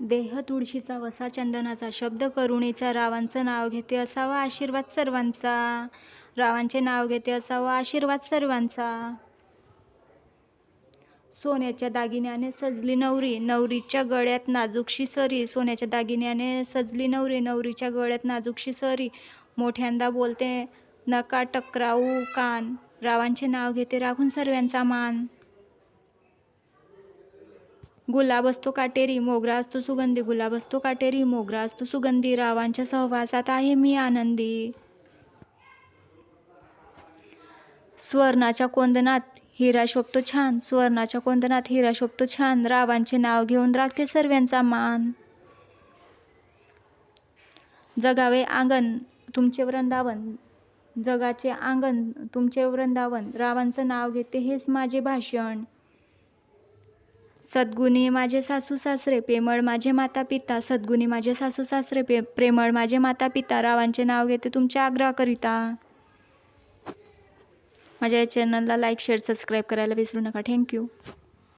देह तुळशीचा वसा चंदनाचा शब्द करुणेचा रावांचं नाव घेते असावा आशीर्वाद सर्वांचा. रावांचे नाव घेते असावा आशीर्वाद सर्वांचा. सोन्याच्या दागिन्याने सजली नवरी नवरीच्या गळ्यात नाजूकशी सरी. सोन्याच्या दागिन्याने सजली नवरी नवरीच्या गळ्यात नाजूकशी सरी. मोठ्यांदा बोलते नका टकराऊ कान. रावांचे नाव घेते राखून सर्वांचा मान. गुलाब असतो काटेरी मोगरा असतो सुगंधी गुलाब असतो काटेरी मोगरा असतो सुगंधी रावांच्या सहवासात आहे मी आनंदी. स्वर्णाच्या कोंदनात हिरा शोभतो छान स्वर्णाच्या कोंदनात हिरा शोभतो छान रावांचे नाव घेऊन राखते सर्वांचा मान. जगावे आंगण तुमचे वृंदावन जगाचे आंगण तुमचे वृंदावन रावांचं नाव घेते हेच माझे भाषण. सद्गुणी माझे सासू सासरे प्रेमळ माझे माता पिता सद्गुणी माझे सासू सासरे प्रे प्रेमळ माझे माता पिता रावांचे नाव घेते तुमच्या आग्रहाकरिता. माझ्या या चॅनलला लाईक शेअर सबस्क्राईब करायला विसरू नका. थँक्यू